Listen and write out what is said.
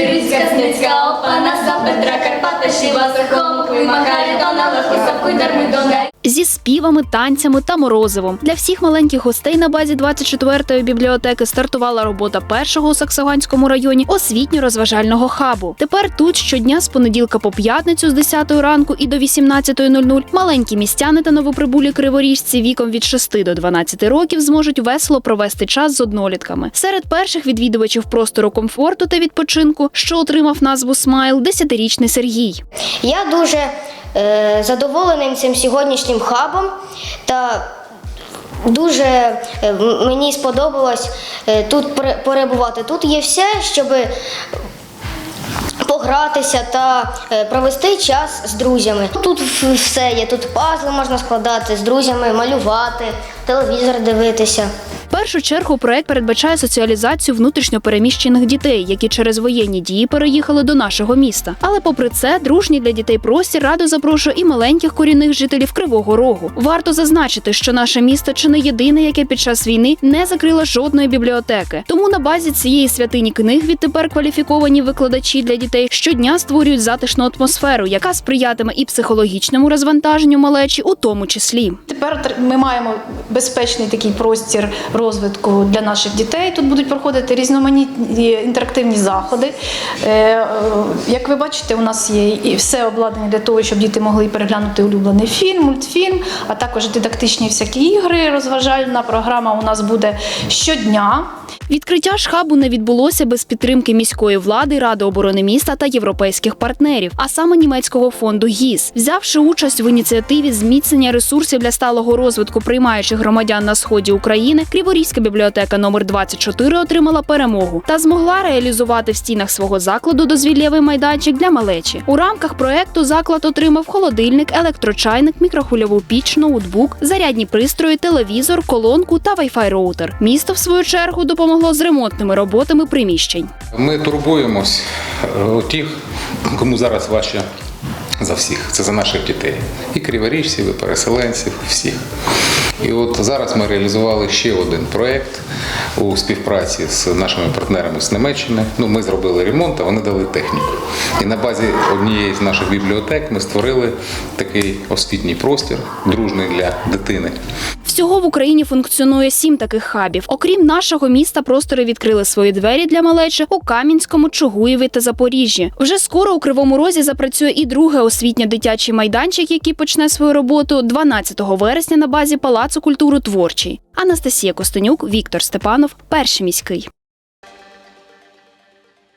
Криницька, Сницька, Опана, Петра, Карпата, Шіва, Захомку, Макарі, Дона, Леху, Сапку, Дарми, Донець. Зі співами, танцями та морозивом для всіх маленьких гостей на базі 24-ї бібліотеки стартувала робота першого у Саксаганському районі освітньо-розважального хабу. Тепер тут щодня з понеділка по п'ятницю з 10 ранку і до 18.00 маленькі містяни та новоприбулі криворіжці віком від 6 до 12 років зможуть весело провести час з однолітками. Серед перших відвідувачів простору комфорту та відпочинку, що отримав назву Смайл, 10-річний Сергій. Я дуже е, задоволений цим сьогоднішнім хабом та дуже е, мені сподобалось е, тут перебувати. Тут є все, щоб погратися та провести час з друзями. Тут все є, тут пазли можна складати з друзями, малювати, телевізор дивитися. Першу чергу проект передбачає соціалізацію внутрішньо переміщених дітей, які через воєнні дії переїхали до нашого міста. Але попри це, дружній для дітей простір радо запрошує і маленьких корінних жителів Кривого Рогу. Варто зазначити, що наше місто чи не єдине, яке під час війни не закрило жодної бібліотеки. Тому на базі цієї святині книг відтепер кваліфіковані викладачі для дітей щодня створюють затишну атмосферу, яка сприятиме і психологічному розвантаженню малечі, у тому числі. Тепер ми маємо безпечний такий простір розвитку для наших дітей. Тут будуть проходити різноманітні інтерактивні заходи. Е, е, Як ви бачите, у нас є і все обладнання для того, щоб діти могли переглянути улюблений фільм, мультфільм, а також дидактичні всякі ігри. Розважальна програма у нас буде щодня. Відкриття ж хабу не відбулося без підтримки міської влади, ради оборони міста та європейських партнерів, а саме німецького фонду ГІС, взявши участь в ініціативі зміцнення ресурсів для сталого розвитку приймаючих громадян на сході України. Криворізька бібліотека номер 24 отримала перемогу та змогла реалізувати в стінах свого закладу дозвіллєвий майданчик для малечі. У рамках проекту заклад отримав холодильник, електрочайник, мікрохвильову піч, ноутбук, зарядні пристрої, телевізор, колонку та Wi-Fi роутер. Місто, в свою чергу, допомогло з ремонтними роботами приміщень. Ми турбуємось е, тих, кому зараз важче за всіх. Це за наших дітей. І криворіжців, і переселенців, всіх. І от зараз ми реалізували ще один проєкт у співпраці з нашими партнерами з Німеччини. Ну, ми зробили ремонт, а вони дали техніку. І на базі однієї з наших бібліотек ми створили такий освітній простір, дружний для дитини. Всього в Україні функціонує сім таких хабів. Окрім нашого міста, простори відкрили свої двері для малечі у Кам'янському, Чугуєві та Запоріжжі. Вже скоро у Кривому Розі запрацює і друге освітньо-дитячий майданчик, який почне свою роботу 12 вересня на базі Палацу культури творчий. Анастасія Костенюк, Віктор Степанов, перший міський.